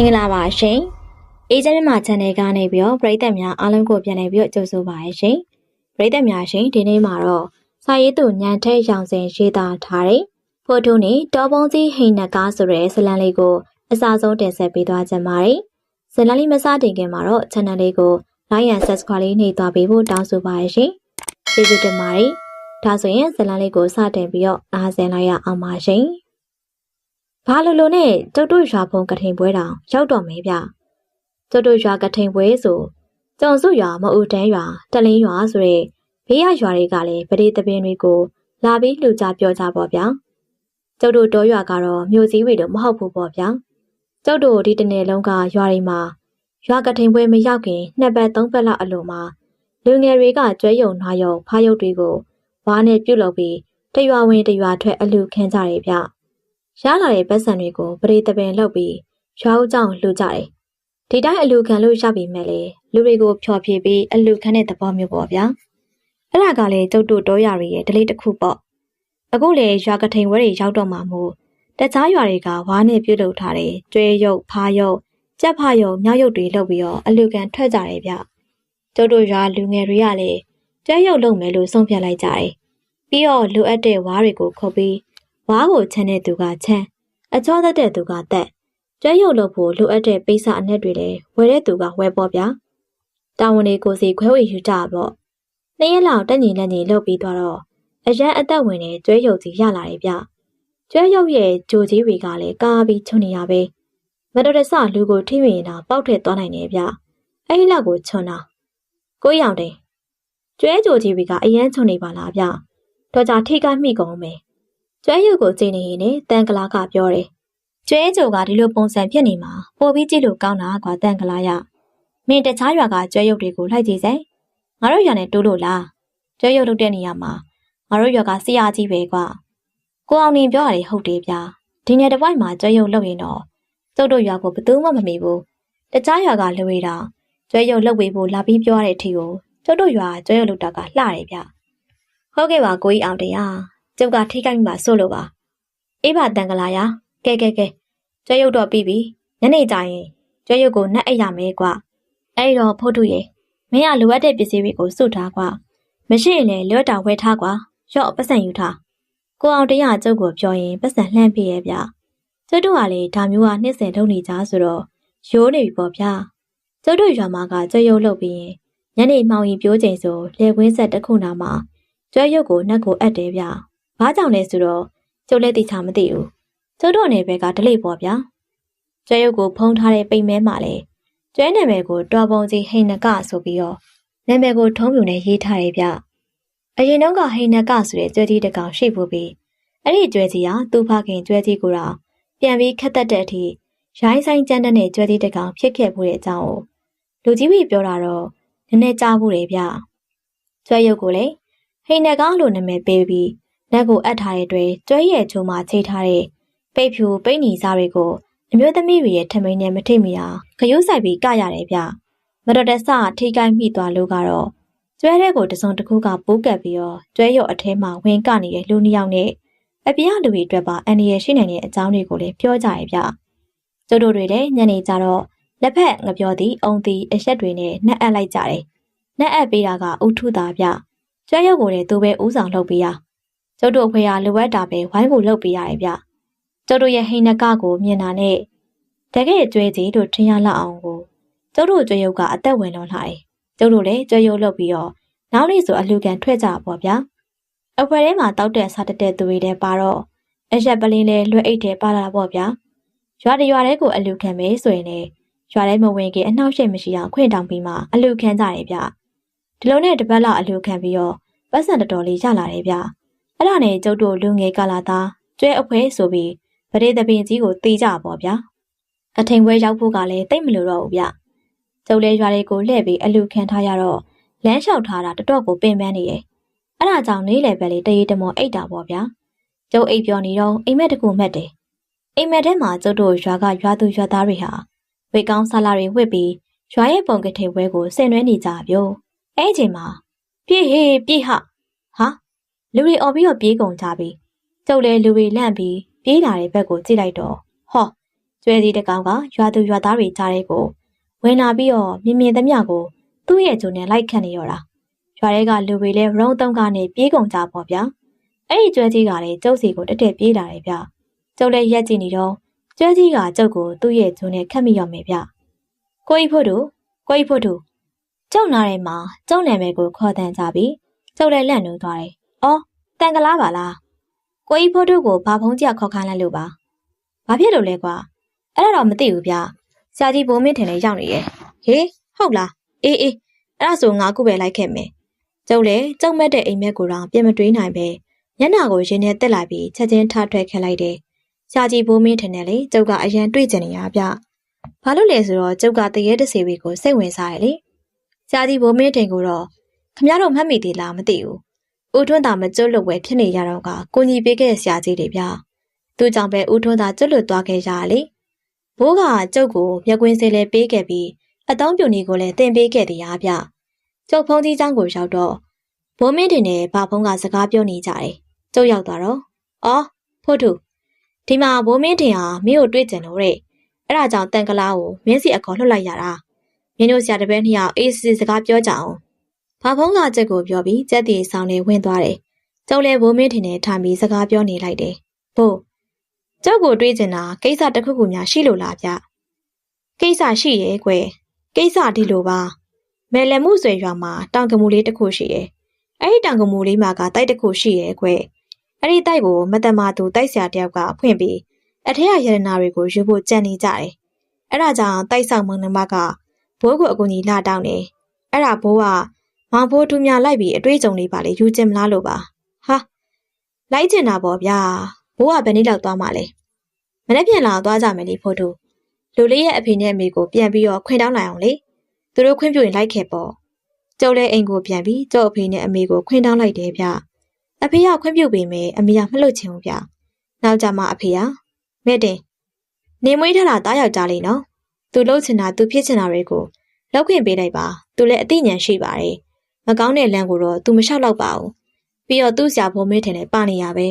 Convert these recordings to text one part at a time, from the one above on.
င်္ဂလာပါရှင်။အေဂျင့်မြန်မာ channel ကနေပြီးတော့ပရိသတ်များအားလုံးကိုပြန်လည်ပြီးတော့ကြိုဆိုပါရရှင်။ပရိသတ်များရှင်ဒီနေ့မှာတော့စာရေးသူညံထဲရောင်စင်ရေးသားထားတဲ့ဖိုတိုနဲ့တောပုံးကြီးဟိန်နကားဆိုတဲ့ဇလံလေးကိုအစားဆုံးတင်ဆက်ပေးသွားကြပါမယ်။ဇလံလေးမစတင်ခင်မှာတော့ channel လေးကို like and subscribe လေးနှိပ်သွားပေးဖို့တောင်းဆိုပါရရှင်။ကျေးဇူးတင်ပါတယ်။ဒါဆိုရင်ဇလံလေးကိုစတင်ပြီးတော့နားဆင်လိုက်ရအောင်ပါရှင်။ ဘာလို့လို့နဲ့ကျုပ်တို့ရွာဖုံကထိန်ပွဲတောင်ရောက်တော့မယ်ဗျကျုပ်တို့ရွာကထိန်ပွဲဆိုကြုံစုရွာမအူတန်းရွာတလင်းရွာဆိုတဲ့ဘေးရရွာတွေကလည်းပရိသပင်တွေကိုလာပြီးလှူကြပြောကြပေါ့ဗျာကျုပ်တို့တောရွာကတော့မြို့စည်းဝေတော့မဟုတ်ဘူးပေါ့ဗျာကျုပ်တို့ဒီတနေ့လုံးကရွာတွေမှာရွာကထိန်ပွဲမရောက်ခင်နှစ်ပတ်သုံးပတ်လောက်အလိုမှာလူငယ်တွေကကျွဲယုံနှာယုံဖားယုတ်တွေကိုဝါးနဲ့ပြုတ်လုပ်ပြီးတရွာဝင်တရွာထွက်အလူခံကြတယ်ဗျ ရလာတဲ့ပတ်စံတွေကိုပရိသပင်လောက်ပြီးရွာဦးကြောင်လှူကြတယ်။ဒီတိုင်းအလူခံလို့ရပြီမဲ့လေလူတွေကိုဖျော်ဖြေပြီးအလူခံတဲ့သဘောမျိုးပေါ့ဗျာ။အဲ့ဒါကလည်းကျုပ်တို့တောရတွေရဲ့ဒလိတစ်ခုပေါ့။အခုလေရွာကထိန်ဝဲတွေရောက်တော့မှမို့တခြားရွာတွေကဝါးနဲ့ပြုတ်လုပ်ထားတဲ့ကျွဲရုပ်ဖားရုပ်ကြက်ဖားရုပ်မြောက်ရုပ်တွေလုပ်ပြီးတော့အလူခံထွက်ကြတယ်ဗျ။ကျုပ်တို့ရွာလူငယ်တွေကလည်းကျွဲရုပ်လုပ်မယ်လို့ဆုံးဖြတ်လိုက်ကြတယ်။ပြီးတော့လိုအပ်တဲ့ဝါးတွေကိုခုတ်ပြီး ဝါးကိုချမ်းတဲ့သူကချမ်းအချောသက်တဲ့သူကသက်ကျွဲရုပ်လုပ်ဖို့လိုအပ်တဲ့ပိစအနက်တွေလည်းဝယ်တဲ့သူကဝယ်ပေါ့ဗျာတာဝန်တွေကိုစီခွဲဝေယူကြပေါ့နှစ်ရက်လောက်တက်ညီလက်ညီလုပ်ပြီးသွားတော့အရန်အသက်ဝင်တဲ့ကျွဲရုပ်ကြီးရလာတယ်ဗျကျွဲရုပ်ရဲ့ဂျိုကြီးတွေကလည်းကားပြီးချုံနေရပဲမတော်တဆလူကိုထိမိရင်တော့ပေါက်ထည့်သွားနိုင်တယ်ဗျအဲ့ဒီလောက်ကိုချွန်တာကိုရောင်တယ်ကျွဲဂျိုကြီးတွေကအရန်ချုံနေပါလားဗျတော့ကြထိခိုက်မိကုန်မယ် ကျွဲရုပ်ကိုကြည့်နေရင်တန်ကလာကပြောတယ်။ကျွဲကြိုကဒီလိုပုံစံဖြစ်နေမှာပိုပြီးကြည့်လို့ကောင်းတာကွာတန်ကလာရ။မင်းတခြားရွာကကျွဲရုပ်တွေကိုလိုက်ကြည့်စမ်း။ငါတို့ရွာနဲ့တိုးလို့လား။ကျွဲရုပ်လုပ်တဲ့နေရာမှာငါတို့ရွာကဆရာကြီးပဲကွာ။ကိုအောင်နေပြောရတယ်ဟုတ်တယ်ဗျာ။ဒီနေ့တစ်ပိုင်းမှာကျွဲရုပ်လုပ်ရင်တော့ကျုပ်တို့ရွာကိုဘယ်သူမှမမီဘူး။တခြားရွာကလူတွေတော့ကျွဲရုပ်လုပ်ပေးဖို့လာပြီးပြောရတဲ့အထီကိုကျုပ်တို့ရွာကျွဲရုပ်လုပ်တာကလှတယ်ဗျ။ဟုတ်ကဲ့ပါကိုကြီးအောင်တရား ကျုပ်ကထိခိုက်မိမှစိုးလို့ပါအေးပါတန်ကလာရကဲကဲကဲကျွဲရုပ်တော့ပြီးပြီညနေကျရင်ကျွဲရုပ်ကိုနှက်အိပ်ရမယ်ကွအဲ့တော့ဖို့ထုရေမင်းကလိုအပ်တဲ့ပစ္စည်းတွေကိုစုထားကွာမရှိရင်လည်းလွတ်တာဝဲထားကွာရော့ပတ်စံယူထားကိုအောင်တရားကျုပ်ကိုပြောရင်ပတ်စံလှမ်းပြရဲ့ဗျကျွတ်တို့ကလည်းဒါမျိုးကနှစ်စင်ထုံနေကြဆိုတော့ရိုးနေပြီပေါ့ဗျာကျွတ်တို့ရွာမှာကကျွဲရုပ်လုပ်ပြီးရင်ညနေမှောင်ရင်ပြိုးချိန်ဆိုလေကွင်းဆက်တစ်ခုနာမှာကျွဲရုပ်ကိုနှက်ကိုအပ်တယ်ဗျ။ ဘာကြောင့်လဲဆိုတော့ကျုပ်လည်းသိချာမသိဘူး။ကျုပ်တို့နယ်ဘက်ကဒလိပေါ့ဗျာ။ကျွဲရုပ်ကိုဖုံးထားတဲ့ပိတ်မဲမှာလေကျွဲနာမည်ကိုတော်ပုံကြီးဟိန်နကဆိုပြီးတော့နာမည်ကိုထုံးပြူနဲ့ရေးထားတယ်ဗျ။အရင်တော့ကဟိန်နကဆိုတဲ့ကျွဲကြီးတစ်ကောင်ရှိဖို့ပြီးအဲ့ဒီကျွဲကြီးကသူ့ဖခင်ကျွဲကြီးကိုတော့ပြန်ပြီးခက်သက်တဲ့အထိရိုင်းဆိုင်ကြမ်းတဲ့ကျွဲကြီးတစ်ကောင်ဖြစ်ခဲ့မှုတဲ့အကြောင်းကိုလူကြီးမိပြောတာတော့နည်းနည်းကြားဖို့တယ်ဗျ။ကျွဲရုပ်ကိုလေဟိန်နကလို့နာမည်ပေးပြီး လက်ကိုအပ်ထားတဲ့အတွက်ကျွဲရဲ့ချိုးမှချိထားတဲ့ပိတ်ဖြူပိတ်နီစားတွေကိုအမျိုးသမီးတွေရဲ့ထမိန်နဲ့မထိမိအောင်ခရုစိုက်ပြီးကရတယ်ဗျမတော်တဆထိကိုင်းမိသွားလို့ကတော့ကျွဲတဲ့ကိုတစုံတစ်ခုကပိုးကပ်ပြီးတော့ကျွဲရုပ်အထဲမှာဝင်ကနေတဲ့လူနှစ်ယောက်နဲ့အပြားလူတွေအတွက်ပါအန်ဒီရရှိနိုင်တဲ့အကြောင်းတွေကိုလည်းပြောကြရဗျကျုပ်တို့တွေလည်းညနေကြတော့လက်ဖက်ငပြောသည်အုံသည်အရက်တွေနဲ့နှက်အပ်လိုက်ကြတယ်နှက်အပ်ပေးတာကဥထုတာဗျကျွဲရုပ်ကိုလည်းသူပဲဥဆောင်လုပ်ပေးရ ကျုပ်တို့အဖေကလိုအပ်တာပဲဝိုင်းကိုလှုပ်ပေးရတယ်ဗျကျုပ်တို့ရဲ့ဟိနကကိုမြင်တာနဲ့တကယ်ကျွဲကြီးတို့ထင်ရလောက်အောင်ကိုကျုပ်တို့ကျွဲရုပ်ကအသက်ဝင်လွန်လာတယ်ကျုပ်တို့လည်းကျွဲရုပ်လှုပ်ပြီးတော့နောက်နေ့ဆိုအလူကန်ထွက်ကြပါဗျာအဖွဲထဲမှာတောက်တဲ့စားတက်တဲ့သူတွေလည်းပါတော့အရက်ပလင်းလဲလွှဲအိတ်ထဲပါလာပေါ့ဗျာရွာတရွာတဲကိုအလူခံမယ်ဆိုရင်လည်းရွာထဲမဝင်ခင်အနှောက်ယှက်မရှိအောင်ခွင့်တောင်းပြီးမှအလူခံကြတယ်ဗျဒီလိုနဲ့တပတ်လောက်အလူခံပြီးတော့ပတ်စံတော်တော်လေးရလာတယ်ဗျ အဲ့ဒါနဲ့ကျုပ်တို့လူငယ်ကလာသားကျွဲအဖွဲဆိုပြီးဗရေသပင်ကြီးကိုတေးကြပါဗျာကထိန်ပွဲရောက်ဖို့ကလည်းတိတ်မလို့တော့ဘူးဗျကျုပ်လဲရွာလေးကိုလှည့်ပြီးအလူခံထားရတော့လမ်းလျှောက်ထားတာတတော့ကိုပင်ပန်းနေတယ်အဲ့ဒါကြောင့်နေလေပဲလေးတရေတမောအိတ်တာပေါ့ဗျာကျုပ်အိတ်ပြောနေတော့အိမ်မက်တကူမှတ်တယ်အိမ်မက်ထဲမှာကျုပ်တို့ရွာကရွာသူရွာသားတွေဟာဝေကောင်းဆလာတွေဝှစ်ပြီးရွာရဲ့ပုံကထိန်ပွဲကိုဆင်နွှဲနေကြပြို့အဲ့ချိန်မှာပြေးဟေးပြေးဟဟာ လူတွေអော်ပြီးတော့ပြေးကုန်ကြပြီကျုပ်လည်းလူတွေလန့်ပြီးပြေးလာတဲ့ဘက်ကိုကြည့်လိုက်တော့ဟောကျွဲစီတကောင်ကရွာသူရွာသားတွေကြားတဲ့ကိုဝင်လာပြီးတော့မြင်မြင်သမျှကိုသူ့ရဲ့ဂျုံနဲ့လိုက်ခတ်နေရတာရွာတွေကလူတွေလည်းရုံးတုံးကနေပြေးကုန်ကြပေါ့ဗျာအဲ့ဒီကျွဲကြီးကလည်းကျုပ်စီကိုတက်တက်ပြေးလာတယ်ဗျကျုပ်လည်းရက်ကြည့်နေတော့ကျွဲကြီးကကျုပ်ကိုသူ့ရဲ့ဂျုံနဲ့ခတ်မိရမယ်ဗျကိုကြီးဖို့တို့ကိုကြီးဖို့တို့ကျုံနာထဲမှာကျုံနာမည်ကိုခေါ်တန်ကြပြီးကျုပ်လည်းလန့်နေသွားတယ် အော်တန်ကလားပါလားကိုကြီးဖို့တို့ကိုဘာဖုံးကြခေါ်ခိုင်းလိုက်လို့ပါဘာဖြစ်လို့လဲကွာအဲ့ဒါတော့မသိဘူးဗျဆရာကြီးဘိုးမင်းထင်လည်းရောက်နေရဲ့ဟေးဟုတ်လားအေးအေးအဲ့ဒါဆိုငါခုပဲလိုက်ခဲ့မယ်ကျုပ်လည်းကြောက်မက်တဲ့အိမ်မက်ကိုတော့ပြင်မတွေးနိုင်ပဲညနာကိုရင်းနဲ့တက်လာပြီးချက်ချင်းထထွက်ခဲ့လိုက်တယ်ဆရာကြီးဘိုးမင်းထင်တယ်လေကျုပ်ကအရန်တွေ့ကြနေရဗျဘာလို့လဲဆိုတော့ကျုပ်ကတရေတစီဝေကိုစိတ်ဝင်စားရလေဆရာကြီးဘိုးမင်းထင်ကိုတော့ခမရတော့မှတ်မိသေးလားမသိဘူး ဦးထွန်းသာမကျွတ်လွတ်ဝဲဖြစ်နေရတော့ကကိုညီပေးခဲ့ဆရာကြီးတွေဗျာသူကြောင့်ပဲဦးထွန်းသာကျွတ်လွတ်သွားခဲ့ရလေဘိုးကကျုပ်ကိုမျက်ကွင်းစေးလဲပေးခဲ့ပြီးအတောင်းပြုံကြီးကိုလည်းတင်ပေးခဲ့တရားဗျကျုပ်ဖုံးကြီးချောင်းကိုရောက်တော့ဘိုးမင်းတင်နဲ့ဘာဖုံးကစကားပြောနေကြတယ်ကျုပ်ရောက်သွားတော့အော်ဖို့သူဒီမှာဘိုးမင်းတင်ဟာမင်းကိုတွေ့ကြတယ်လို့တဲ့အဲ့ဒါကြောင့်တန်ကလာကိုမင်းစီအခေါ်လှုပ်လိုက်ရတာမင်းတို့ဆရာတပည့်နှစ်ယောက်အေးစစ်စကားပြောကြအောင် ဘာဖုန်းကချက်ကိုပြောပြီးကြက်တီဆောင်နေဝင်သွားတယ်ကျုပ်လည်းဘိုးမင်းတင်နဲ့ထားပြီးစကားပြောနေလိုက်တယ်ဘို့ကျောက်ကိုတွေးကျင်တာကိစ္စတစ်ခုခုများရှိလို့လားဗျကိစ္စရှိရဲ့ကွယ်ကိစ္စဒီလိုပါမယ်လမှုဆွေရွာမှာတောင်ကမူလေးတစ်ခုရှိတယ်အဲ့ဒီတောင်ကမူလေးမှာကတိုက်တစ်ခုရှိရဲ့ကွယ်အဲ့ဒီတိုက်ကိုမတမာသူတိုက်ဆရာတယောက်ကဖွင့်ပြီးအထက်ရရနာတွေကိုယူဖို့ကြံနေကြတယ်အဲ့ဒါကြောင့်တိုက်ဆောင်မုံနှမကဘိုးကိုအကူကြီးလာတောင်းနေအဲ့ဒါဘိုးက မောင်ဖိုးထူမြလိုက်ပြီးအတွေ့အကြုံလေးပါလေယူကျင်မလားလို့ပါဟာလိုက်ကျင်တာပေါ့ဗျာဘိုးကဘယ်နည်းလောက်သွားမှလဲမနေ့ပြန်လာသွားကြမယ်လေဖိုးတို့လူလေးရဲ့အဖေနဲ့အမေကိုပြန်ပြီးတော့ခွင့်တောင်းလိုက်အောင်လေသူတို့ခွင့်ပြုရင်လိုက်ခဲ့ပေါ့ကျုပ်လည်းအိမ်ကိုပြန်ပြီးကျုပ်အဖေနဲ့အမေကိုခွင့်တောင်းလိုက်တယ်ဗျအဖေကခွင့်ပြုပေမဲ့အမေကမလွတ်ချင်ဘူးဗျနောက်ကြမှာအဖေကမဲ့တင်နေမွေးထတာတားယောက်ကြားလေးနော်သူလှုပ်ချင်တာသူဖြစ်ချင်တာတွေကိုလောက်ခွင့်ပေးလိုက်ပါသူလည်းအသိဉာဏ်ရှိပါတယ် မကောင်းတဲ့လမ်းကိုတော့သူမလျှောက်တော့ပါဘူးပြီးတော့သူ့ဆရာဘုံမင်းထင်တယ်ပါနေရပဲ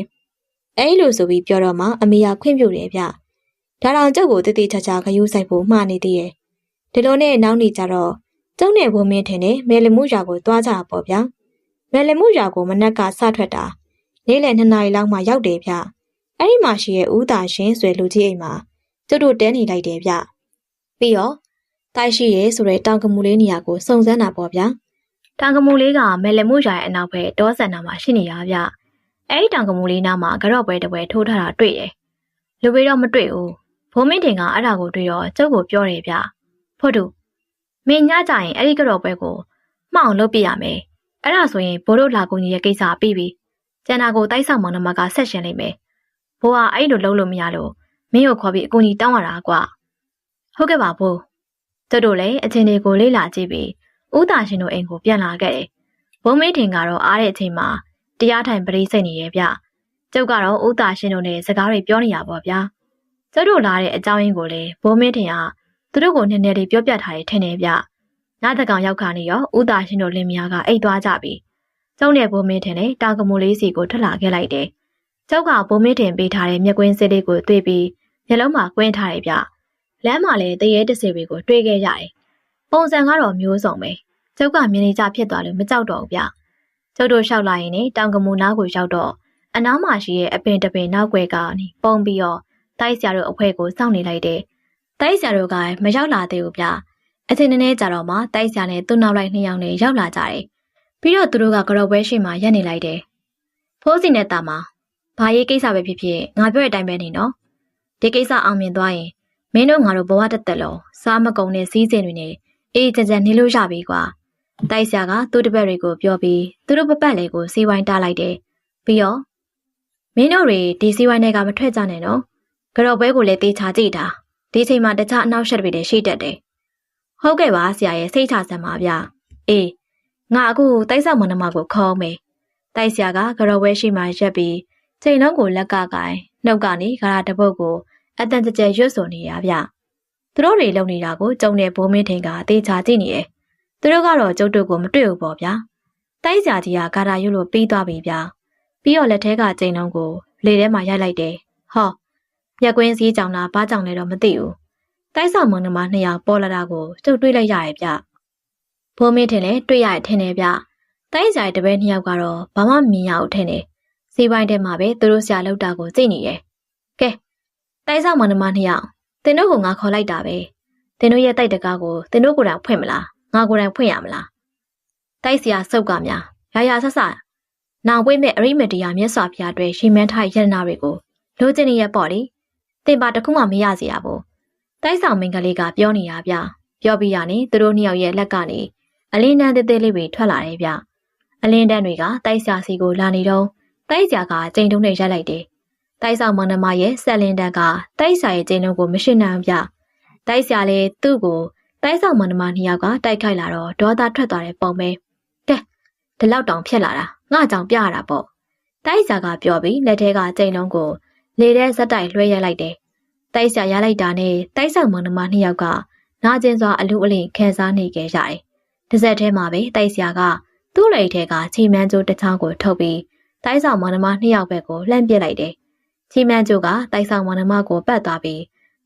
အဲ့လိုဆိုပြီးပြောတော့မှအမေကခွင့်ပြုတယ်ဗျဒါတောင်ကျုပ်ကိုတတိချာချာခယူးဆိုင်ဖို့မှားနေသေးရဲ့ဒီလိုနဲ့နောက်နေကြတော့ကျုံနဲ့ဘုံမင်းထင်တယ်မဲလမှုရွာကိုသွားကြတာပေါ့ဗျာမဲလမှုရွာကိုမနက်ကစထွက်တာနေ့လယ်2နာရီလောက်မှရောက်တယ်ဗျအဲ့ဒီမှာရှိရဲ့ဦးသာရှင်ဆွေလူကြီးအိမ်မှာကျုပ်တို့တဲနေလိုက်တယ်ဗျပြီးတော့တိုက်ရှိရဲဆိုတဲ့တောင်ကမူလေးနေရာကိုစုံစမ်းတာပေါ့ဗျာ တောင်ကမူလေးကမဲလမှုရွာရဲ့အနောက်ဘက်တောဆန်နာမှာရှိနေရဗျအဲ့ဒီတောင်ကမူလေးနားမှာကြော့ပွဲတစ်ပွဲထိုးထားတာတွေ့တယ်လူပေတော့မတွေ့ဘူးဘုံမင်းတင်ကအဲ့ဒါကိုတွေ့တော့ကျုပ်ကိုပြောတယ်ဗျဖို့တူမင်းညကြရင်အဲ့ဒီကြော့ပွဲကိုမှောင်လုပ်ပြရမယ်အဲ့ဒါဆိုရင်ဘိုးတို့လာကုန်ကြီးရဲ့ကိစ္စပြီးပြီကျန်တာကိုတိုက်ဆောင်မောင်နှမကဆက်ရှင်လိုက်မယ်ဘိုးကအဲ့လိုလုပ်လို့မရလို့မင်းကိုခေါ်ပြီးအကူကြီးတောင်းရတာကွာဟုတ်ကဲ့ပါဘိုးတို့တို့လည်းအချင်းတွေကိုလေးလာကြည့်ပြီး ဥတာရှင်တို့အိမ်ကိုပြန်လာခဲ့တယ်ဘုံမင်းတင်ကတော့အားတဲ့အချိန်မှာတရားထိုင်ပရိစိတ်နေရဲ့ဗျကျုပ်ကတော့ဥတာရှင်တို့နဲ့စကားတွေပြောနေရပါဗျာကျုပ်တို့လာတဲ့အကြောင်းရင်းကိုလည်းဘိုးမင်းထင်အားသူတို့ကိုနည်းနည်းလေးပြောပြထားတယ်ထင်တယ်ဗျညတကောင်ရောက်ခါနေရောဥတာရှင်တို့လင်မယားကအိတ်သွားကြပြီကျုံနဲ့ဘိုးမင်းထင်လည်းတာကမိုလေးစီကိုထွက်လာခဲ့လိုက်တယ်ကျုပ်ကဘိုးမင်းထင်ပေးထားတဲ့မျက်ကွင်းစစ်လေးကိုတွေ့ပြီးမျက်လုံးမှာကွင်းထားတယ်ဗျလမ်းမှာလည်းတရေတစေတွေကိုတွေ့ခဲ့ရတယ် ပုံစံကတော့မျိုးစုံပဲကျုပ်ကမြင်နေကြဖြစ်သွားလို့မကြောက်တော့ဘူးဗျကျုပ်တို့လျှောက်လာရင်တောင်ကမူနားကိုရောက်တော့အနားမှာရှိရဲ့အပင်တပင်နောက်ွယ်ကနေပုံပြီးတော့တိုက်ဆရာတို့အဖွဲကိုစောင့်နေလိုက်တယ်။တိုက်ဆရာတို့ကမရောက်လာသေးဘူးဗျ။အချိန်နည်းနည်းကြာတော့မှတိုက်ဆရာနဲ့သူ့နောက်လိုက်နှစ်ယောက်နဲ့ရောက်လာကြတယ်။ပြီးတော့သူတို့ကကြော်ပွဲရှိမှရက်နေလိုက်တယ်။ဖိုးစီနဲ့တာမှာဘာရေးကိစ္စပဲဖြစ်ဖြစ်ငါပြောတဲ့အတိုင်းပဲနေနော်။ဒီကိစ္စအောင်မြင်သွားရင်မင်းတို့ငါတို့ဘဝတက်တက်လုံးစားမကုန်တဲ့စည်းစိမ်တွေနဲ့ အေးကြကြနေလို့ရပြီကွာ။တိုက်ဆရာကသူ့တပည့်တွေကိုပြောပြီးသူတို့ပပတ်လေးကိုစီးဝိုင်းတားလိုက်တယ်။ပြီးတော့မင်းတို့တွေဒီစီးဝိုင်းတွေကမထွက်ကြနဲ့နော်ကြော်ပွဲကိုလည်းတေချာကြည့်တာဒီချိန်မှာတခြားအနောက်ရှက်တွေလည်းရှိတတ်တယ်ဟုတ်ကဲ့ပါဆရာရဲ့စိတ်ချစမ်းပါဗျအေးငါအခုတိုက်ဆောက်မနမကိုခေါ်မယ်တိုက်ဆရာကကြော်ပွဲရှိမှရက်ပြီးချိန်လုံးကိုလက်ကကိုင်နှုတ်ကနေဂရာတပုတ်ကိုအတန်ကြကြရွတ်ဆိုနေရဗျ သူတို့တွေလုံနေတာကိုကျုံတဲ့ဘိုးမင်းထင်ကတေချာကြည့်နေတယ်သူတို့ကတော့ကျုပ်တို့ကိုမတွေ့ဘူးပေါ့ဗျာတိုက်ဆရာကြီးကဂါရာရွတ်လို့ပြီးသွားပြီဗျာပြီးတော့လက်ထဲကချိန်လုံးကိုလေထဲမှာရိုက်လိုက်တယ်ဟောရက်ကွင်းစည်းကြောင်လားဘာကြောင်လဲတော့မသိဘူးတိုက်ဆောင်မုံနှမနှစ်ယောက်ပေါ်လာတာကိုကျုပ်တွေးလိုက်ရရဲ့ဗျဘိုးမင်းထင်လဲတွေ့ရရဲ့ထင်တယ်ဗျတိုက်ဆိုင်တပည့်နှစ်ယောက်ကတော့ဘာမှမြင်ရအောင်ထင်တယ်စီးပိုင်းထဲမှာပဲသူတို့ဆရာလောက်တာကိုကြိတ်နေတယ်ကဲတိုက်ဆောင်မုံနှမနှစ်ယောက် တင်တို့ကငါခေါ်လိုက်တာပဲတင်တို့ရဲ့တိုက်တကားကိုတင်တို့ကိုယ်တိုင်ဖွင့်မလားငါကိုယ်တိုင်ဖွင့်ရမလားတိုက်ဆရာစုပ်ကများရာရာဆက်ဆက်နောင်ပွေးမဲ့အရိမတီယာမြတ်စွာဘုရားအတွက်ရှင်မန်းထားရတနာတွေကိုလိုချင်နေရပေါ့လေတင်ပါတခုမှမရစီရဘူးတိုက်ဆောင်မင်္ဂလေးကပြောနေရဗျပြောပြီးရနေသူတို့နှစ်ယောက်ရဲ့လက်ကနေအလင်းတန်းသေးသေးလေးတွေထွက်လာတယ်ဗျအလင်းတန်းတွေကတိုက်ဆရာစီကိုလာနေတော့တိုက်ဆရာကကြိမ်တုံးနဲ့ရိုက်လိုက်တယ် တိုက်ဆောင်မန္တမရဲ့ဆက်လင်းတန်းကတိုက်ဆရာရဲ့ကြိမ်တုံးကိုမရှင်းနိုင်ဗျတိုက်ဆရာလည်းသူ့ကိုတိုက်ဆောင်မန္တမနှစ်ယောက်ကတိုက်ခိုက်လာတော့ဒေါသထွက်သွားတဲ့ပုံပဲကဲဒီလောက်တောင်ဖြစ်လာတာငါကြောင့်ပြရတာပေါ့တိုက်ဆရာကပြောပြီးလက်ထဲကကြိမ်လုံးကိုလေထဲဇက်တိုက်လွှဲရိုက်လိုက်တယ်တိုက်ဆရာရလိုက်တာနဲ့တိုက်ဆောင်မန္တမနှစ်ယောက်ကနာကျင်စွာအလူအလိခံစားနေကြရတယ်။တစ်ဆက်တည်းမှာပဲတိုက်ဆရာကသူ့လက်ထဲကချီမန်းကျိုးတစ်ချောင်းကိုထုတ်ပြီးတိုက်ဆောင်မန္တမနှစ်ယောက်ဘက်ကိုလှမ်းပစ်လိုက်တယ်။ ချီမန်းကျိုးကတိုက်ဆောင်မန္တမကိုပတ်သွားပြီး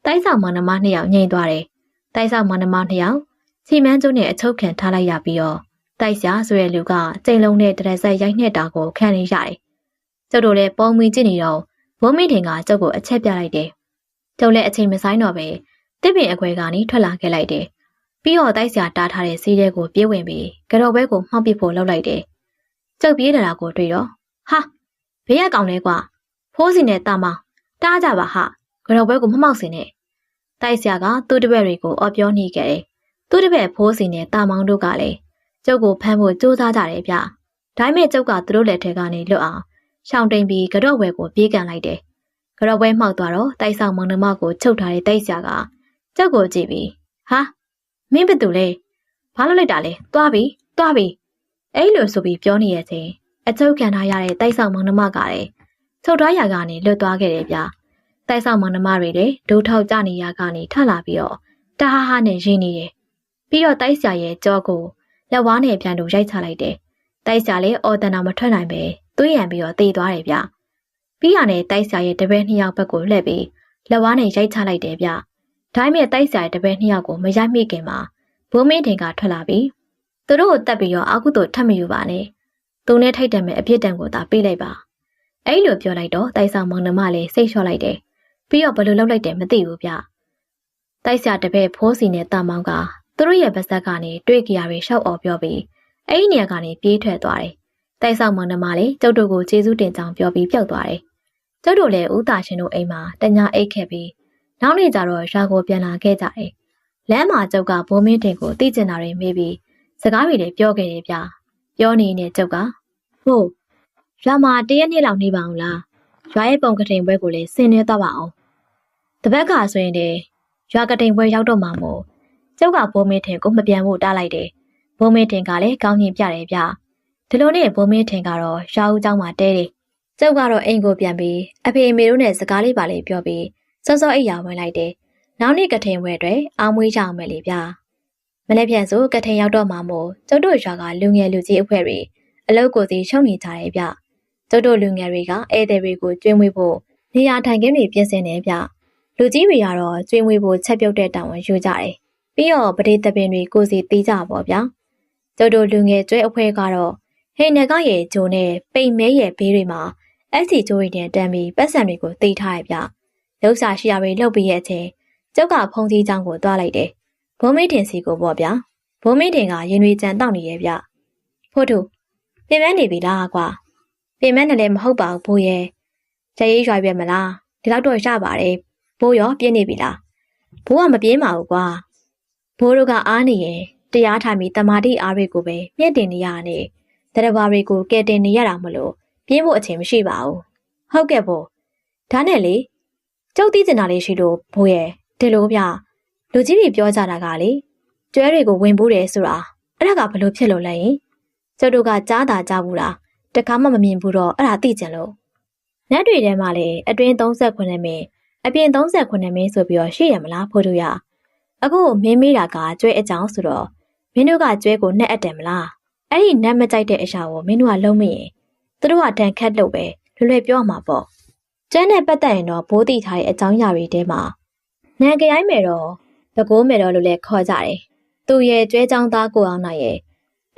တိုက်ဆောင်မန္တမနှစ်ယောက်ငြိမ်သွားတယ်။တိုက်ဆောင်မန္တမနှစ်ယောက်ချီမန်းကျိုးနဲ့အချုပ်ခံထားလိုက်ရပြီးတော့တိုက်ဆရာဆိုတဲ့လူကကြိမ်လုံးနဲ့တရက်ဆက်ရိုက်နှက်တာကိုခံနေရတယ်။ကျုပ်တို့လည်းပုံမီကြည့်နေတော့ဘုံမိထင်ကကျုပ်ကိုအချက်ပြလိုက်တယ်။ကျုပ်လည်းအချိန်မဆိုင်တော့ပဲတစ်ပင်အခွဲကနေထွက်လာခဲ့လိုက်တယ်။ပြီးတော့တိုက်ဆရာတားထားတဲ့စီးတဲ့ကိုပြေးဝင်ပြီးကြော်ဘဲကိုမှောက်ပစ်ဖို့လှုပ်လိုက်တယ်။ကျုပ်ပြေးလာတာကိုတွေ့တော့ဟာဘေးရကောင်လဲကွာ ဖိုးစီနဲ့တာမောင်တားကြပါဟာကြော်ဘဲကိုမမှောက်စင်နဲ့တိုက်ဆရာကသူ့တပည့်တွေကိုအော်ပြောနေခဲ့တယ်။သူ့တပည့်ဖိုးစီနဲ့တာမောင်တို့ကလည်းကျုပ်ကိုဖမ်းဖို့ကြိုးစားကြတယ်ဗျ။ဒါပေမဲ့ကျုပ်ကသူတို့လက်ထဲကနေလွတ်အောင်ရှောင်းတိန်ပြီးကြော့ဝဲကိုပြေးကန်လိုက်တယ်။ကြော့ဝဲမှောက်သွားတော့တိုက်ဆောင်မောင်နှမကိုချုပ်ထားတဲ့တိုက်ဆရာကကြောက်ကိုကြည့်ပြီးဟာမင်းဘယ်သူလဲဘာလို့လိုက်တာလဲသွားပြီသွားပြီအဲ့လိုဆိုပြီးပြောနေရချင်းအကျုပ်ခံထားရတဲ့တိုက်ဆောင်မောင်နှမကလည်း ချုပ်ထားရာကနေလွတ်သွားခဲ့တယ်ဗျတိုက်ဆောင်မောင်နှမတွေလည်းဒိုးထောက်ကြနေရကနေထလာပြီးတော့တဟားဟားနဲ့ရင်းနေတယ်ပြီးတော့တိုက်ဆရာရဲ့ကြောကိုလက်ဝါးနဲ့ပြန်လို့ရိုက်ချလိုက်တယ်တိုက်ဆရာလည်းအော်တနာမထွက်နိုင်ပဲသွေးရံပြီးတော့တေသွားတယ်ဗျပြီးရနဲ့တိုက်ဆရာရဲ့တပည့်နှစ်ယောက်ဘက်ကိုလှည့်ပြီးလက်ဝါးနဲ့ရိုက်ချလိုက်တယ်ဗျဒါပေမဲ့တိုက်ဆိုင်တပည့်နှစ်ယောက်ကိုမရိုက်မိခင်မှာဘိုးမင်းထင်ကထွက်လာပြီးသူတို့ကိုတတ်ပြီးတော့အာကုသို့ထပ်မယူပါနဲ့သူနဲ့ထိုက်တယ်မဲ့အပြစ်ဒဏ်ကိုသာပေးလိုက်ပါ အဲ့လိုပြောလိုက်တော့တိုက်ဆောင်မောင်နှမလည်းစိတ်လျှော့လိုက်တယ်ပြီးတော့ဘယ်လိုလုပ်လိုက်တယ်မသိဘူးဗျတိုက်ဆရာတပည့်ဖိုးစီနဲ့တာမောင်ကသူတို့ရဲ့ပါဇက်ကနေတွေ့ကြရပြီးရှောက်အော်ပြောပြီးအဲ့ဒီနေရာကနေပြေးထွက်သွားတယ်တိုက်ဆောင်မောင်နှမလည်းကျုပ်တို့ကိုကျေးဇူးတင်ကြောင်းပြောပြီးပျောက်သွားတယ်ကျုပ်တို့လည်းဦးတာရှင်တို့အိမ်မှာတညာအိတ်ခဲ့ပြီးနောက်နေ့ကျတော့ရာကိုပြန်လာခဲ့ကြတယ်။လမ်းမှာကျုပ်ကဘိုးမင်းတင်ကိုသိကျင်တာတွေမေးပြီးစကားတွေလည်းပြောခဲ့တယ်ဗျ။ပြောနေတဲ့ကျုပ်ကဟို ရွာမှာတရက်နှစ်လောက်နေပါအောင်လား။ရွာရဲ့ပုံကတိန်ပွဲကိုလည်းဆင်းနေတော့ပါအောင်။တပတ်ကဆိုရင်တည်းရွာကတိန်ပွဲရောက်တော့မှမို့ကျုပ်ကဘိုးမင်းတင်ကိုမပြန်ဖို့တားလိုက်တယ်။ဘိုးမင်းတင်ကလည်းကောင်းကြီးပြတယ်ဗျ။ဒီလိုနဲ့ဘိုးမင်းတင်ကတော့ရွာဦးเจ้าမှာတဲတယ်။ကျုပ်ကတော့အိမ်ကိုပြန်ပြီးအဖေအမေတို့နဲ့စကားလေးပါလေးပြောပြီးစောစောအိယာဝင်လိုက်တယ်။နောက်နေ့ကထိန်ဝဲတွေအောင်မွေးကြအောင်မယ်လေဗျာ။မနေ့ပြန်ဆိုကထိန်ရောက်တော့မှမို့ကျုပ်တို့ရွာကလူငယ်လူကြီးအဖွဲ့တွေအလုပ်ကိုစီရှုံနေကြတယ်ဗျ။ ကျုပ်တို့လူငယ်တွေကဧည့်သည်တွေကိုကျွေးမွေးဖို့နေရာထိုင်ခင်းတွေပြင်ဆင်နေဗျ။လူကြီးတွေကတော့ကျွေးမွေးဖို့ချက်ပြုတ်တဲ့တာဝန်ယူကြတယ်။ပြီးတော့ပဒေသပင်တွေကိုစီတီးကြပါဗျာ။ကျုပ်တို့လူငယ်ကျွဲအဖွဲ့ကတော့ဟိနေကရဲ့ဂျိုနဲ့ပိန်မဲရဲ့ဘေးတွေမှာအစီဂျိုးတွေနဲ့တန်းပြီးပတ်စံတွေကိုတီးထားရဗျ။လှုပ်ရှားရှိရတွေလှုပ်ပြီးရဲ့အချိန်ကျုပ်ကဖုန်ကြီးချောင်းကိုသွားလိုက်တယ်။ဘုံမိတင်စီကိုပေါ့ဗျာ။ဘုံမိတင်ကရင်တွေကြံတောက်နေရဲ့ဗျ။ဖို့တို့ပြင်မနေပြီလားကွာ။ ပြင်မနဲ့လည်းမဟုတ်ပါဘူးဘိုးရဲ့။ကြရေးရွာပြမလား။ဒီလောက်တော့ရပါတယ်။ဘိုးရောပြင်းနေပြီလား။ဘိုးကမပြေးပါဘူးကွာ။ဘိုးတို့ကအားနေရင်တရားထိုင်ပြီးတမာတိအားတွေကိုပဲမြင့်တင်နေရနေ။တရဘာတွေကိုကဲတင်နေရတာမလို့ပြင်းဖို့အချိန်မရှိပါဘူး။ဟုတ်ကဲ့ဘို့။ဒါနဲ့လေကျုပ်သိကျင်တာလေးရှိလို့ဘိုးရဲ့ဒီလိုဗျလူကြီးတွေပြောကြတာကလေကျွဲတွေကိုဝင်ပိုးတယ်ဆိုတာအဲ့ဒါကဘလို့ဖြစ်လို့လဲရင်ကျုပ်တို့ကကြားတာကြားဘူးလား တခါမှမမြင်ဘူးတော့အဲ့ဒါသိကျင်လို့နတ်တွေထဲမှာလေအတွင်း38မင်းအပြင်38မင်းဆိုပြီးတော့ရှိရမလားဖိုးတို့ရအခုမင်းမေးတာကကျွဲအကြောင်းဆိုတော့မင်းတို့ကကျွဲကိုနှက်အပ်တယ်မလားအဲ့ဒီနတ်မကြိုက်တဲ့အရာကိုမင်းတို့ကလုံးမရင်သူတို့ကတန်ခတ်လို့ပဲလွယ်လွယ်ပြောမှာပေါ့ကျန်းနဲ့ပတ်သက်ရင်တော့ဘိုးတိထားတဲ့အကြောင်းအရာတွေထဲမှာနန်ကရိုင်းမယ်တော့တကိုးမယ်တော့လို့လည်းခေါ်ကြတယ်။သူ့ရဲ့ကျွဲချောင်းသားကိုအောင်နိုင်ရဲ့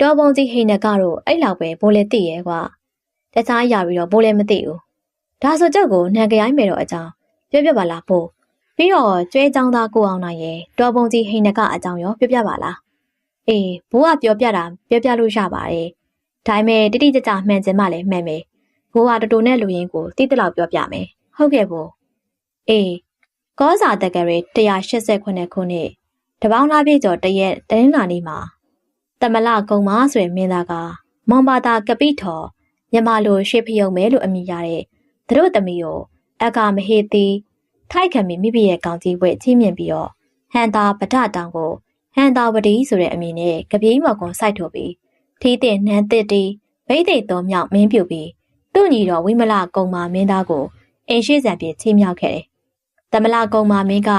တော်ပုံကြီးဟိနေကတော့အဲ့လောက်ပဲဘိုးလည်းသိရဲ့ကွာ။တခြားအရာပြီးတော့ဘိုးလည်းမသိဘူး။ဒါဆိုကြောက်ကိုနန်ကရိုင်းမယ်တော့အကြောင်းပြောပြပါလားဘိုး။ပြီးတော့ကျွဲချောင်းသားကိုအောင်နိုင်ရဲ့တော်ပုံကြီးဟိနေကအကြောင်းရောပြောပြပါလား။အေးဘိုးကပြောပြတာပြောပြလို့ရပါတယ်။ဒါပေမဲ့တိတိကျကျမှန်စင်မှလည်းမှန်မယ်။ဘိုးကတူတူနဲ့လူရင်းကိုတိတိလောက်ပြောပြမယ်။ဟုတ်ကဲ့ဘိုး။အေးကောစာတက္ကရီ189ခုနှစ်တပေါင်းလားပြည့်ကျော်တရက်တနင်္လာနေ့မှာတ မလကုံမဆိုတဲ့မင်းသားကမောင်ပါတာကပိထော်မြမလိုရှေ့ဖယုံမဲလို့အမည်ရတဲ့သူတို့သမီးကိုအကမဟေတီထိုက်ခံပြီးမိမိရဲ့ကောင်ကြီးဘွဲ့ချင်းမြင်ပြီးတော့ဟန်တာပဒတောင်ကိုဟန်တာဝတီဆိုတဲ့အမည်နဲ့ကပြေးမော်ကွန်စိုက်ထုတ်ပြီးထီးတဲ့နန်းတစ်တီဗိသိက်တော်မြောက်မင်းပြုတ်ပြီးသူ့ညီတော်ဝိမလကုံမာမင်းသားကိုအိမ်ရှိစံပြေချင်းမြောက်ခဲ့တယ်။တမလာကုံမာမင်းက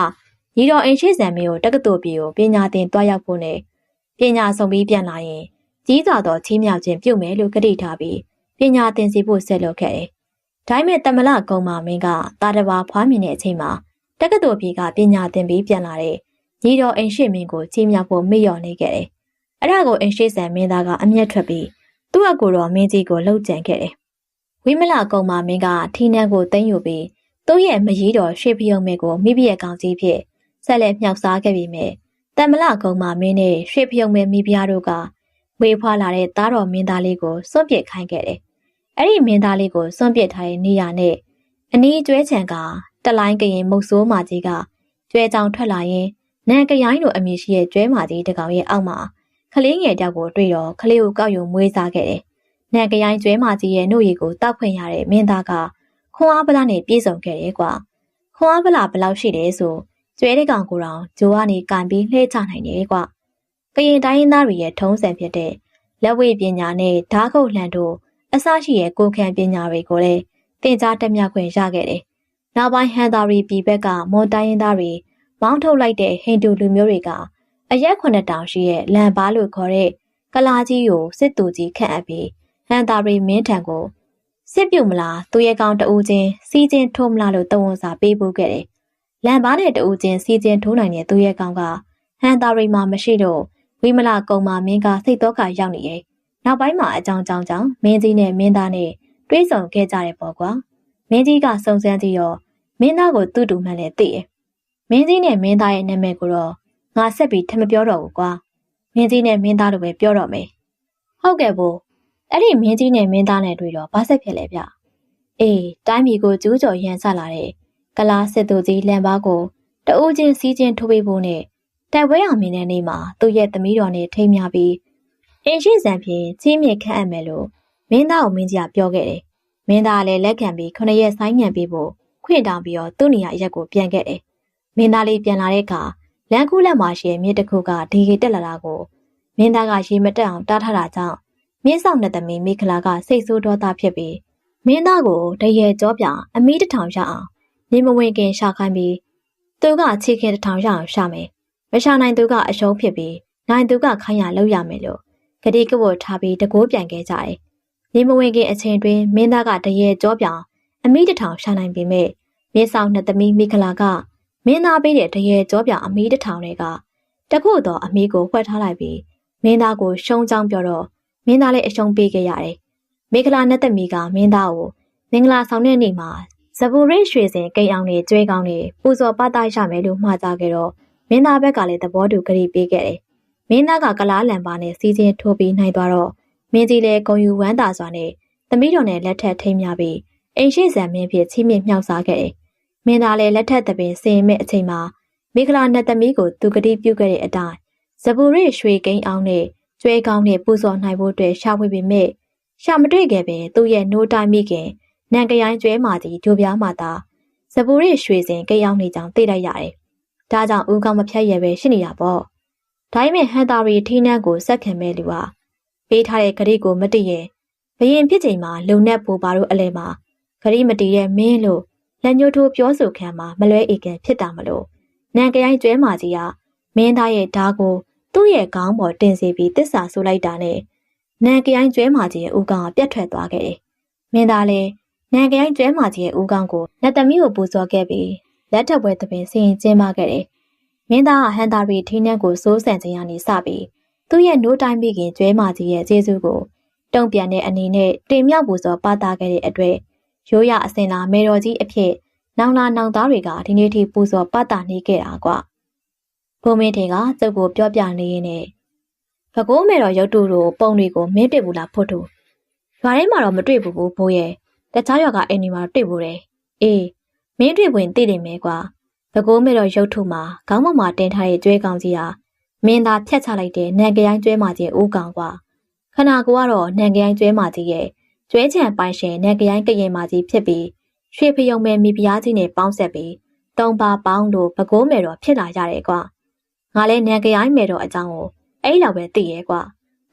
ညီတော်အိမ်ရှိစံမင်းကိုတက္ကသိုလ်ပြေကိုပညာသင်တွားရောက်ဖို့နဲ့ ပညာဆုံးပြီးပြန်လာရင်ကြီးစွာသောချင်းမြောက်ခြင်းပြုမယ်လို့ကတိထားပြီးပညာသင်စီဖို့ဆက်လုပ်ခဲ့တယ်။ဒါပေမဲ့တမလာကုံမာမင်းကတာတဘာဖွားမြင်တဲ့အချိန်မှာတက္ကသိုလ်ပြေကပညာသင်ပြီးပြန်လာတဲ့ညီတော်အိမ်ရှိမင်းကိုချင်းမြောက်ဖို့မေ့လျော့နေခဲ့တယ်။အဲ့ဒါကိုအိမ်ရှိစံမင်းသားကအမျက်ထွက်ပြီးသူ့အကူတော်မင်းကြီးကိုလှုပ်ကြံခဲ့တယ်။ဝိမလကုံမာမင်းကထီးနှန်းကိုတင်းယူပြီးသူ့ရဲ့မကြီးတော်ရှေ့ဖျုံမဲကိုမိဘရဲ့ကောင်ကြီးဖြစ်ဆက်လက်မြောက်စားခဲ့ပြီးမြဲ တမလကုံမာမင်းနဲ့ရှေ့ဖျုံမဲမိဖုရားတို့ကဝေဖွာလာတဲ့သားတော်မင်းသားလေးကိုစွန့်ပစ်ခိုင်းခဲ့တယ်။အဲ့ဒီမင်းသားလေးကိုစွန့်ပစ်ထားတဲ့နေရာနဲ့အနီးကျွဲချံကတလိုင်းကရင်မုတ်ဆိုးမာကြီးကကျွဲကြောင်ထွက်လာရင်နန်ကရိုင်းလိုအမည်ရှိတဲ့ကျွဲမာကြီးတကောင်ရဲ့အောက်မှာကလေးငယ်တယောက်ကိုတွေ့တော့ကလေးကိုကောက်ယူမွေးစားခဲ့တယ်။နန်ကရိုင်းကျွဲမာကြီးရဲ့နှုတ်ရည်ကိုတောက်ခွင့်ရတဲ့မင်းသားကခွန်အားပလာနဲ့ပြေဆုံးခဲ့တယ်ကွာ။ခွန်အားပလာဘယ်လောက်ရှိတယ်ဆို ကျွဲတဲ့ကောင်ကိုတောင်ဂျိုကနေကန်ပြီးလှည့်ချနိုင်တယ်ကွာ။ကရင်တိုင်းရင်းသားတွေရဲ့ထုံးစံဖြစ်တဲ့လက်ဝဲပညာနဲ့ဓာတ်ခုတ်လှန်တို့အစရှိရဲ့ကိုခံပညာတွေကိုလည်းသင်ကြားတက်မြတ်ခွင့်ရခဲ့တယ်။နောက်ပိုင်းဟန်သာရီပြည်ဘက်ကမွန်တိုင်းရင်းသားတွေမောင်းထုတ်လိုက်တဲ့ဟိန္ဒူလူမျိုးတွေကအရက်ခွနတောင်ရှိရဲ့လန်ဘာလို့ခေါ်တဲ့ကလာကြီးကိုစစ်တူကြီးခန့်အပ်ပြီးဟန်တာရီမင်းထံကိုစစ်ပြုတ်မလားသူရဲ့ကောင်တူးချင်းစီးချင်းထိုးမလားလို့တဝန်စာပေးပို့ခဲ့တယ်။ လန်ဘာနဲ့တူးချင်းစီးချင်းထိုးနိုင်တဲ့သူရဲ့ကောင်ကဟန်တာရီမှာမရှိတော့ဝိမလကုံမာမင်းကစိတ်တော့ကရောက်နေရဲ့။နောက်ပိုင်းမှာအကြောင်းကြောင်းကြောင့်မင်းကြီးနဲ့မင်းသားနဲ့တွေးဆုံခဲ့ကြတယ်ပေါ့ကွာ။မင်းကြီးကစုံစမ်းကြည့်တော့မင်းသားကိုသူ့တူမှန်လည်းသိရဲ့။မင်းကြီးနဲ့မင်းသားရဲ့နာမည်ကိုတော့ငါဆက်ပြီးထမပြောတော့ဘူးကွာမင်းကြီးနဲ့မင်းသားလိုပဲပြောတော့မယ်ဟုတ်ကဲ့ဘို့အဲ့ဒီမင်းကြီးနဲ့မင်းသားနဲ့တွေ့တော့ဘာဆက်ဖြစ်လဲဗျအေးတိုင်းပြည်ကိုကျူးကျော်ရန်ဆလာတဲ့ ကလားစစ်သူကြီးလန်ပါကိုတအိုးချင်းစီးချင်းထိုးပေးဖို့နဲ့တိုက်ပွဲအောင်မြင်တဲ့နေ့မှာသူ့ရဲ့သမီးတော်နဲ့ထိမ်းမြပြီးအင်းရှိစံဖြင့်ချင်းမြင့်ခန့်အပ်မယ်လို့မင်းသားကိုမင်းကြီးကပြောခဲ့တယ်မင်းသားလည်းလက်ခံပြီးခொနရက်ဆိုင်းငံပေးဖို့ခွင့်တောင်းပြီးတော့သူ့နေရာအရက်ကိုပြန်ခဲ့တယ်မင်းသားလေးပြန်လာတဲ့အခါလမ်းကူးလက်မှာရှိတဲ့မြစ်တစ်ခုကဒီကေတက်လာတာကိုမင်းသားကရေမတက်အောင်တားထားတာကြောင့်မြင်းဆောင်တဲ့သမီးမိခလာကစိတ်ဆိုးဒေါသဖြစ်ပြီးမင်းသားကိုတရေကြောပြအမီးတစ်ထောင်ရအောင် နေမဝင်ခင်ရှာခိုင်းပြီးသူကခြေခင်တစ်ထောင်ရအောင်ရှာမယ်မရှာနိုင်သူကအရှုံးဖြစ်ပြီးနိုင်သူကခိုင်းရလောက်ရမယ်လို့ဂတိကဝတ်ထားပြီးတကိုးပြန်ခဲ့ကြတယ်နေမဝင်ခင်အချိန်တွင်မင်းသားကတရေကြောပြအမီးတစ်ထောင်ရှာနိုင်ပေမဲ့မြင်းဆောင်တဲ့သမီးမိခလာကမင်းသားပေးတဲ့တရေကြောပြအမီးတစ်ထောင်တွေကတခုတော့အမီးကိုဖွက်ထားလိုက်ပြီးမင်းသားကိုရှုံးကြောင်းပြောတော့မင်းသားလည်းအရှုံးပေးခဲ့ရတယ်။မိခလာနဲ့သမီးကမင်းသားကိုမင်္ဂလာဆောင်တဲ့နေ့မှာ ဇဘူရိရွှေစင်ကိန်းအောင်နဲ့ကျွဲကောင်းနဲ့ပူဇော်ပတ်သားရမယ်လို့မှာကြားခဲ့တော့မင်းသားဘက်ကလည်းသဘောတူကြိပေးခဲ့တယ်။မင်းသားကကလားလံပါနဲ့စီးချင်းထိုးပြီးနိုင်သွားတော့မင်းကြီးလည်းဂုံယူဝမ်းသာစွာနဲ့သမီးတော်နဲ့လက်ထက်ထိမ်းမြပြီးအိမ်ရှိဆံမင်းဖြစ်ချီးမြှင့်မြှောက်စားခဲ့တယ်။မင်းသားလည်းလက်ထက်သပင်စင်မဲ့အချိန်မှာမိခလာနှစ်သမီးကိုသူကတိပြုခဲ့တဲ့အတိုင်းဇဘူရရွှေကိန်းအောင်နဲ့ကျွဲကောင်းနဲ့ပူဇော်နိုင်ဖို့အတွက်ရှာဖွေပေမဲ့ရှာမတွေ့ခဲ့ပင်သူ့ရဲ့နိုးတိုင်းမိခင် နန်ကရိုင်းကျွဲမာကြီးဒိုပြားမာသားဇဘူရရွှေစင်ကိန်းအောင်နေကြောင်သိတတ်ရတယ်။ဒါကြောင့်ဦးကောင်းမဖြတ်ရဲပဲရှိနေတာပေါ့။ဒါပေမဲ့ဟန်တာရီထီးနှန်းကိုစက်ခံမဲ့လူဟာပေးထားတဲ့ဂရိကိုမတည်ရင်ဘရင်ဖြစ်ချိန်မှာလုံနဲ့ပူပါတို့အလဲမှာဂရိမတည်တဲ့မင်းလို့လက်ညှိုးထိုးပြောဆိုခံမှာမလွဲဧကန်ဖြစ်တာမလို့နန်ကရိုင်းကျွဲမာကြီးကမင်းသားရဲ့ဓာကိုသူ့ရဲ့ခေါင်းပေါ်တင်စီပြီးတစ္ဆာဆိုလိုက်တာနဲ့နန်ကရိုင်းကျွဲမာကြီးရဲ့ဥကောင်ကပြတ်ထွက်သွားခဲ့တယ်။မင်းသားလည်း နနန်ကရိုင်းကျွဲမာကြီးရဲ့ဦးကောင်းကိုလက်သမီးကိုပူဇော်ခဲ့ပြီးလက်ထပ်ပွဲသပင်စီရင်ကျင်းပခဲ့တယ်။မင်းသားဟန်တာရီထင်းနှက်ကိုစိုးစံခြင်းရနေစပြီးသူ့ရဲ့နိုးတိုင်းမိခင်ကျွဲမာကြီးရဲ့ကျေးဇူးကိုတုံ့ပြန်တဲ့အနေနဲ့တင်မြောက်ပူဇော်ပသခဲ့တဲ့အတွက်ရိုးရအစင်လာမေတော်ကြီးအဖြစ်နောင်လာနောင်သားတွေကဒီနေ့ထိပူဇော်ပသနေခဲ့တာကွ။ဘုံမင်းထင်ကကျုပ်ကိုပြောပြနေရင်းနဲ့ဘကိုးမေတော်ရုပ်တုတို့ပုံတွေကိုမင်းတွေ့ဘူးလားဖို့တူရွာထဲမှာတော့မတွေ့ဘူးဘိုးရဲ့ တခြားရွာကအိမ်ဒီမှာတွေ့ဘူးတယ်အေးမင်းတွေ့ဝင်သိတယ်မဲကွာဘကိုးမေတော်ရုပ်ထုမှာခေါင်းမမှာတင်ထားတဲ့ကျွဲကောင်ကြီးဟာမင်းသားဖြတ်ချလိုက်တဲ့နန်ကရိုင်းကျွဲမကြီးဦးကောင်ကွာခနာကိုကတော့နန်ကရိုင်းကျွဲမကြီးရဲ့ကျွဲချံပိုင်ရှင်နန်ကရိုင်းကရင်မကြီးဖြစ်ပြီးရွှေဖယုံမဲမိဖုရားကြီးနဲ့ပေါင်းဆက်ပြီးတုံပါပေါင်းတို့ဘကိုးမေတော်ဖြစ်လာကြတယ်ကွာငါလဲနန်ကရိုင်းမေတော်အကြောင်းကိုအဲ့လောက်ပဲသိရဲကွာ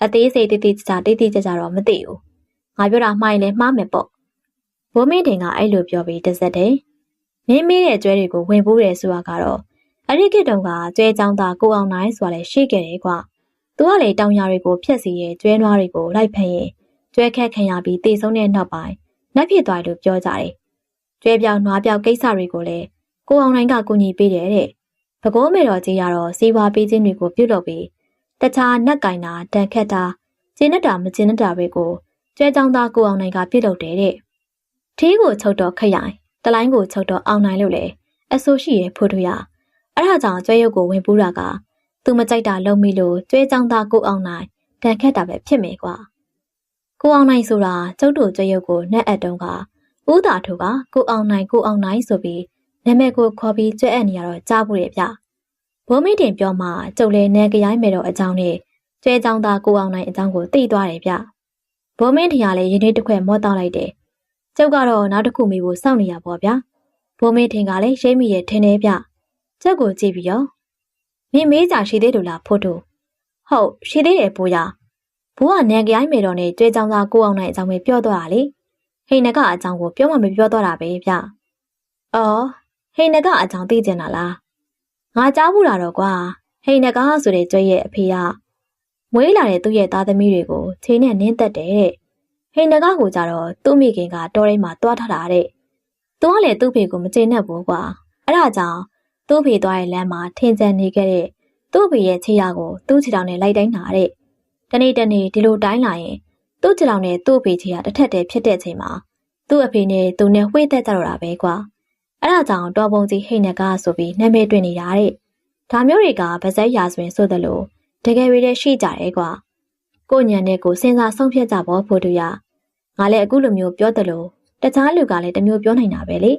အသေးစိတ်တိတိကျကျတိတိကျကျတော့မသိဘူးငါပြောတာမှားရင်လည်းမှားမယ်ပေါ့ ဘိုးမင်းတင်ကအဲ့လိုပြောပြီးတဆက်တယ်မင်းမေးတဲ့ကျွဲတွေကိုဝင်ပိုးတယ်ဆိုတာကတော့အဲ့ဒီခေတ်တုန်းကကျွဲချောင်းသားကိုအောင်နိုင်ဆိုတာလည်းရှိခဲ့တယ်ကွာသူကလေတောင်ရတွေကိုဖျက်စီရဲ့ကျွဲနွားတွေကိုလိုက်ဖမ်းရင်ကျွဲခက်ခံရပြီးတေဆုံးတဲ့နောက်ပိုင်းနှက်ဖြစ်သွားတယ်လို့ပြောကြတယ်ကျွဲပြောင်နွားပြောင်ကိစ္စတွေကိုလည်းကိုအောင်နိုင်ကကူညီပေးတယ်တဲ့ဘကိုးမေတော်ကြီးကတော့စီးပွားပေးခြင်းတွေကိုပြုလုပ်ပြီးတခြားနက်ကင်တာတန်ခတ်တာကျင်းတာမကျင်းတာတွေကိုကျွဲချောင်းသားကိုအောင်နိုင်ကပြုလုပ်တယ်တဲ့ ထီးကိုချုပ်တော့ခရိုင်တလိုင်းကိုချုပ်တော့အောင်နိုင်လို့လေအဆိုရှိရဲ့ဖိုးတို့ရအဲ့ဒါကြောင့်ကျွဲရုပ်ကိုဝင်ပူးတာကသူမကြိုက်တာလုံးမိလို့ကျွဲချောင်းသားကိုအောင်နိုင်တန်ခတ်တာပဲဖြစ်မယ်ကွာကိုအောင်နိုင်ဆိုတာကျုပ်တို့ကျွဲရုပ်ကိုနှက်အပ်တုံးကဦးသာထုကကိုအောင်နိုင်ကိုအောင်နိုင်ဆိုပြီးနာမည်ကိုခေါ်ပြီးကျွဲအပ်နေရတော့ကြားဖို့ရဗျဘိုးမင်းတင်ပြောမှကျုပ်လည်းနန်ကရိုင်းမယ်တော့အကြောင်းနဲ့ကျွဲချောင်းသားကိုအောင်နိုင်အကြောင်းကိုသိသွားတယ်ဗျဘိုးမင်းထရာလည်းရင်းနှီးတစ်ခွက်မော့တောက်လိုက်တယ် ကျုပ်ကတော့နောက်တစ်ခုမိဖို့စောင့်နေရပါဗျာဘိုးမင်းထင်ကလည်းရိမ့်မိရဲ့ထင်နေဗျကျုပ်ကိုကြည့်ပြီးရောမင်းမေးကြရှိသေးလို့လားဖို့တို့ဟုတ်ရှိသေးတယ်ဘိုးရဘိုးကနန်ကရိုင်းမယ်တော့နဲ့ကျွဲချောင်းသားကိုအောင်နိုင်အကြောင်းပဲပြောသွားတာလေဟိန်နကအကြောင်းကိုပြောမှမပြောတော့တာပဲဗျအော်ဟိန်နကအကြောင်းသိကျင်တာလားငါကြားဘူးတာတော့ကွာဟိန်နကဆိုတဲ့ကျွဲရဲ့အဖေကမွေးလာတဲ့သူ့ရဲ့သားသမီးတွေကိုချိန်နဲ့နင်းသက်တယ်တဲ့ ဟိန်နကကိုကြတော့သူ့မိခင်ကတောထဲမှာတွားထားတာတဲ့သူကလည်းသူ့ဖေကိုမကျေနပ်ဘူးကွာအဲ့ဒါကြောင့်သူ့ဖေသွားတဲ့လမ်းမှာထင်ကြံနေခဲ့တဲ့သူ့ဖေရဲ့ခြေရကိုသူ့ခြေထောင်နဲ့လိုက်တိုင်းတာတဲ့တနေ့တနေ့ဒီလိုတိုင်းလာရင်သူ့ခြေထောင်နဲ့သူ့ဖေခြေရတစ်ထက်တည်းဖြစ်တဲ့ချိန်မှာသူ့အဖေနဲ့သူနဲ့ဝှေ့သက်ကြတော့တာပဲကွာအဲ့ဒါကြောင့်တော်ပုံကြီးဟိတ်နကဆိုပြီးနာမည်တွင်နေတာတဲ့ဒါမျိုးတွေကဗဇက်ရာဆိုရင်ဆိုသလိုတကယ်ရတဲ့ရှိကြတယ်ကွာ ကိုညံနဲ့ကိုစဉ်းစားဆုံးဖြတ်ကြပေါ့ဖို့တူရငါလည်းအခုလိုမျိုးပြောတယ်လို့တခြားလူကလည်းတမျိုးပြောနိုင်တာပဲလေ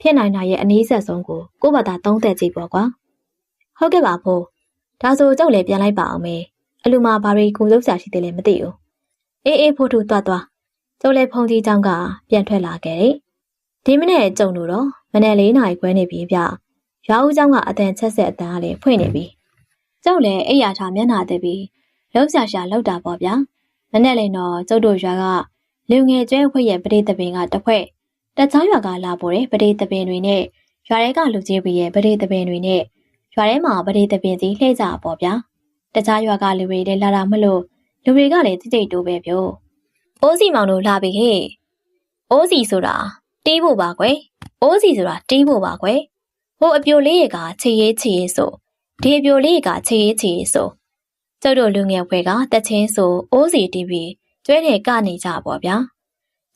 ဖြစ်နိုင်တာရဲ့အနည်းဆက်ဆုံးကိုကိုဘာသာသုံးသက်ကြည့်ပေါ့ကွာဟုတ်ကဲ့ပါဖို့ဒါဆိုကြောက်လေပြန်လိုက်ပါအောင်မေအလူမာဘာရီကိုလုံးစာရှိတယ်လည်းမသိဘူးအေးအေးဖို့ထူတွားတွားကျုပ်လည်းဖုန်ကြီးကြောင့်ကပြန်ထွက်လာခဲ့တယ်ဒီမနေ့ကြုံလို့တော့မနေ့၄နာရီခွဲနေပြီဗျရွာဦးကျောင်းကအတန်ချက်ဆက်အတန်ကလည်းဖွင့်နေပြီကျုပ်လည်းအိယာထားမျက်နှာတက်ပြီး လောက်ရှာရှာလောက်တာပေါ့ဗျာမနေ့လည်းတော့ကျုပ်တို့ရွာကလူငယ်ကျွဲဖွဲ့ရဲ့ပရိသပင်ကတစ်ဖွဲ့တခြားရွာကလာပေါ်တဲ့ပရိသပင်တွေနဲ့ရွာထဲကလူကြီးတွေရဲ့ပရိသပင်တွေနဲ့ရွာထဲမှာပရိသပင်ကြီးလှည့်ကြပေါ့ဗျာတခြားရွာကလူတွေလည်းလာတာမလို့လူတွေကလည်းတိတ်တိတ်တိုးပဲပြောအိုးစီမောင်တို့လာပြီဟဲ့အိုးစီဆိုတာတီးဖို့ပါကွယ်အိုးစီဆိုတာတီးဖို့ပါကွယ်ဟိုအပြိုလေးရကခြေရေးခြေရေးဆိုဒီအပြိုလေးကခြေရေးခြေရေးဆို ကျုပ်တို့လူငယ်ဘွယ်ကတက်ချင်းဆိုအိုးစီတီးပြီးကျွဲတယ်ကနေကြပါဗျာ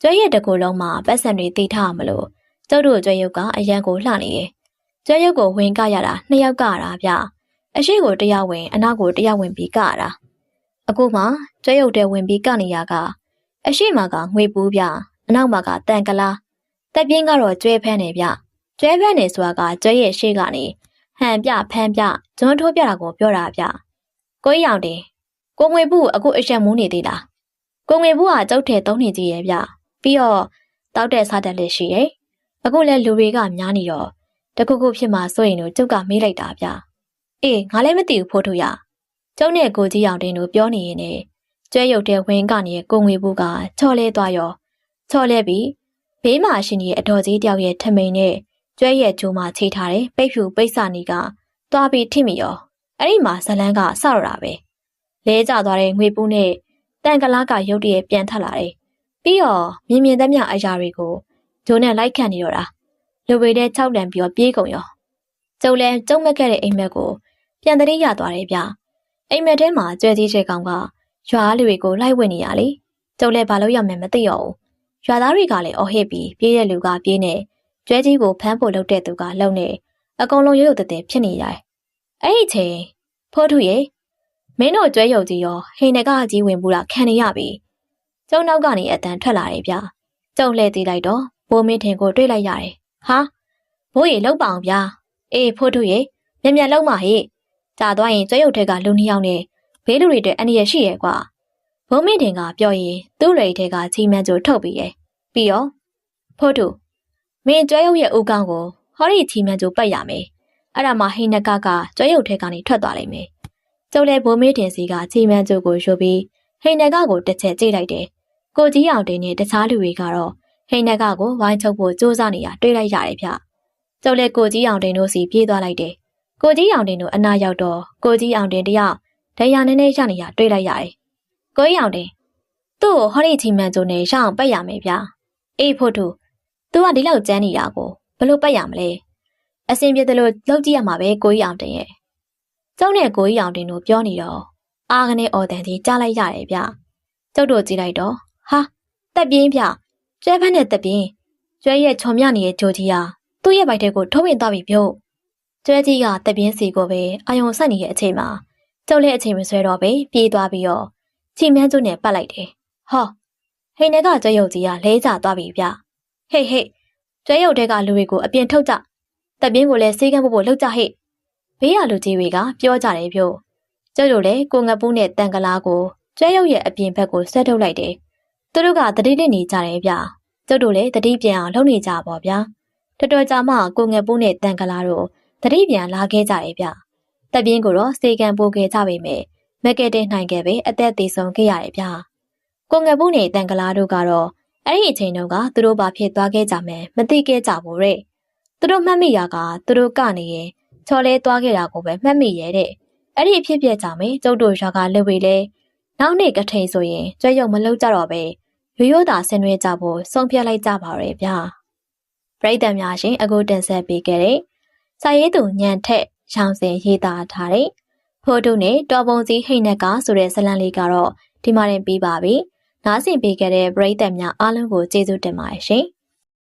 ကျွဲရတကူလုံးမှာပတ်စံတွေတီးထားမလို့ကျုပ်တို့ကျွဲရုပ်ကအရန်ကိုလှနေတယ်ကျွဲရုပ်ကိုဝင်ကရတာနှစ်ယောက်ကတာဗျအရှိကိုတယောက်ဝင်အနောက်ကိုတယောက်ဝင်ပြီးကရတာအခုမှကျွဲရုပ်တဲ့ဝင်ပြီးကနေရကအရှိမကငွေပူးဗျအနောက်မှာကတန်ကလားတက်ပြင်းကတော့ကျွဲဖမ်းနေဗျကျွဲဖမ်းနေဆိုတာကကျွဲရဲ့ရှေ့ကနေဟန်ပြဖမ်းပြဂျွန်းထိုးပြတာကိုပြောတာဗျ ကိုကြီးအောင်တင်ကိုငွေဘူးအခုအချက်မူးနေသေးလားကိုငွေဘူးကကြောက်တဲ့သုံးနေကြီးရဲ့ဗျပြီးတော့တောက်တဲ့စားတက်လက်ရှိရဲ့အခုလဲလူတွေကများနေတော့တခုခုဖြစ်မှစိုးရင်တော့ကျုပ်ကမေးလိုက်တာဗျအေးငါလည်းမသိဘူးဖိုးထုတ်ရကျုံနဲ့ကိုကြီးအောင်တင်တို့ပြောနေရင်လည်းကျွဲရုပ်တဲ့ဝင်းကနေကိုငွေဘူးကချော်လဲသွားရောချော်လဲပြီးဘေးမှာရှင်ရဲ့အတော်ကြီးတယောက်ရဲ့ထမိန်နဲ့ကျွဲရဲ့ဂျိုးမှာချိထားတယ်ပိတ်ဖြူပိတ်စာနီကသွားပြီးထိမိရော အဲ့ဒီမှာဇလန်းကစရတာပဲလဲကျသွားတဲ့ငွေပူးနဲ့တန်ကလားကရုတ်တရက်ပြန်ထလာတယ်ပြီးတော့မြင်မြင်သမျှအရာတွေကိုဂျိုးနဲ့လိုက်ခံနေတော့တာလူဝေတဲ့၆လန်ပြီးတော့ပြေးကုန်ရောကျုပ်လည်းကျုံမက်ခဲ့တဲ့အိမ်မက်ကိုပြန်တတိရသွားတယ်ဗျအိမ်မက်ထဲမှာကျွဲကြီးချေကောင်ကရွာလူတွေကိုလိုက်ဝင်နေရလေကျုပ်လည်းဘာလို့ရမယ်မသိရောဘူးရွာသားတွေကလည်းအော်ဟစ်ပြီးပြေးတဲ့လူကပြေးနေကျွဲကြီးကိုဖမ်းဖို့လုပ်တဲ့သူကလုံနေအကုန်လုံးရုပ်ရုပ်တည်တည်ဖြစ်နေရတယ် အဲ့ဒီချိန်ဖိုးထုရေမင်းတို့ကျွဲရုပ်ကြီးရောဟိန်နကကြီးဝင်ဘူးလားခံနေရပြီကျုံနောက်ကနေအတန်ထွက်လာတယ်ဗျကျုံလှည့်ကြည့်လိုက်တော့ဘိုးမင်းထင်ကိုတွေ့လိုက်ရတယ်ဟာဘိုးရေလောက်ပါအောင်ဗျာအေးဖိုးထုရေမြန်မြန်လောက်ပါဟေ့ကြာသွားရင်ကျွဲရုပ်ထက်ကလူနှစ်ယောက်နဲ့ဘေးလူတွေတဲ့အန္တရာယ်ရှိရဲ့ကွာဘုံမင်းထင်ကပြောရင်သူ့ရိတ်ထက်ကချီမန်းကြိုထုတ်ပြီးရဲ့ပြီးရောဖိုးထုမင်းကျွဲရုပ်ရဲ့ဥကောင်းကိုဟောဒီချီမန်းကြိုပတ်ရမယ် အဲ့ဒါမှဟိနကကကျွဲရုပ်ထက်ကနေထွက်သွားလိမ့်မယ်ကျုပ်လည်းဘိုးမင်းထင်စီကချီမန်းကြိုကိုယူပြီးဟိနကကိုတစ်ချက်ကြည့်လိုက်တယ်ကိုကြီးအောင်တင်နဲ့တခြားလူတွေကတော့ဟိနကကိုဝိုင်းချုပ်ဖို့စူးစမ်းနေတာတွေ့လိုက်ရတယ်ဗျကျုပ်လည်းကိုကြီးအောင်တင်တို့စီပြေးသွားလိုက်တယ်ကိုကြီးအောင်တင်တို့အနာရောက်တော့ကိုကြီးအောင်တင်တယောက်ဒရနည်းနည်းရနေတာတွေ့လိုက်ရတယ်ကိုကြီးအောင်တင်သူ့ကိုဟောဒီချီမန်ကျိုနဲ့ရအောင်ပတ်ရမယ်ဗျအေးဖို့သူသူကဒီလောက်ကြမ်းနေတာကိုဘလို့ပတ်ရမလဲ အစင်ပြေတယ်လို့လောက်ကြည့်ရမှာပဲကိုကြီးအောင်တင်ရဲ့ကျုံနဲ့ကိုကြီးအောင်တင်တို့ပြောနေတော့အာကနေအော်တန်ကြီးကြားလိုက်ရတယ်ဗျကျုပ်တို့ကြည့်လိုက်တော့ဟာတက်ပြင်းဗျကျွဲဖက်နဲ့တက်ပြင်းကျွဲရဲ့ချော်မြနေတဲ့ဂျိုကြီးဟာသူ့ရဲ့ဘိုက်ထဲကိုထုတ်ဝင်သွားပြီပြုတ်ကျွဲကြီးကတက်ပြင်းစီကိုပဲအာယုံဆက်နေတဲ့အချိန်မှာကျုပ်လည်းအချိန်မဆွဲတော့ပဲပြေးသွားပြီးတော့ချီမန်းကျုံနဲ့ပတ်လိုက်တယ်ဟောဟိန်ထဲကကျွဲရုပ်ကြီးကလဲကျသွားပြီဗျဟေ့ဟေ့ကျွဲရုပ်ထဲကလူတွေကိုအပြင်ထုတ်ကြ တက်ပြင်းကိုလည်းစေးကမ်းဖို့ဖို့လှုပ်ကြဟေ့ဘေးရလူကြီးတွေကပြောကြတယ်ပြုတ်ကျုပ်တို့လည်းကိုငပူးနဲ့တန်ကလားကိုကျွဲရုပ်ရဲ့အပြင်ဘက်ကိုဆက်ထုတ်လိုက်တယ်သူတို့ကတတိနဲ့နေကြတယ်ဗျကျုပ်တို့လည်းတတိပြန်အောင်လုပ်နေကြပါဗျာတော်တော်ကြာမှကိုငယ်ပိုးနဲ့တန်ကလာတို့တတိပြန်လာခဲ့ကြတယ်ဗျတက်ပြင်းကိုတော့စေကံပို့ခဲ့ကြပေမဲ့မက်ကက်တဲ့နိုင်ခဲ့ပဲအသက်သေးဆုံးခဲ့ရတယ်ဗျကိုငယ်ပိုးနဲ့တန်ကလာတို့ကတော့အဲ့ဒီအချိန်တုန်းကသူတို့ဘာဖြစ်သွားခဲ့ကြမယ်မသိခဲ့ကြဘူးတဲ့ သူတို့မှတ်မိတာကသူတို့ကနေရင်ချော်လဲသွားခဲ့တာကိုပဲမှတ်မိရဲ့တဲ့အဲ့ဒီအဖြစ်ပြက်ကြမယ်ကျုပ်တို့ရွာကလက်ဝေလဲနောက်နေ့ကထိန်ဆိုရင်ကြွရုံမလုံးကြတော့ပဲရိုးရိုးသာဆင်နွှဲကြဖို့ဆုံးဖြတ်လိုက်ကြပါရဲ့ဗျာပရိသတ်များရှင်အခုတင်ဆက်ပေးခဲ့တဲ့စာရေးသူညံထက်ရောင်စင်ရေးသားထားတဲ့ဖိုးတုနဲ့တော်ပုံစီဟိတ်နက်ကဆိုတဲ့ဇလံလေးကတော့ဒီမှာတင်ပြီးပါပြီနားဆင်ပေးခဲ့တဲ့ပရိသတ်များအားလုံးကိုကျေးဇူးတင်ပါတယ်ရှင်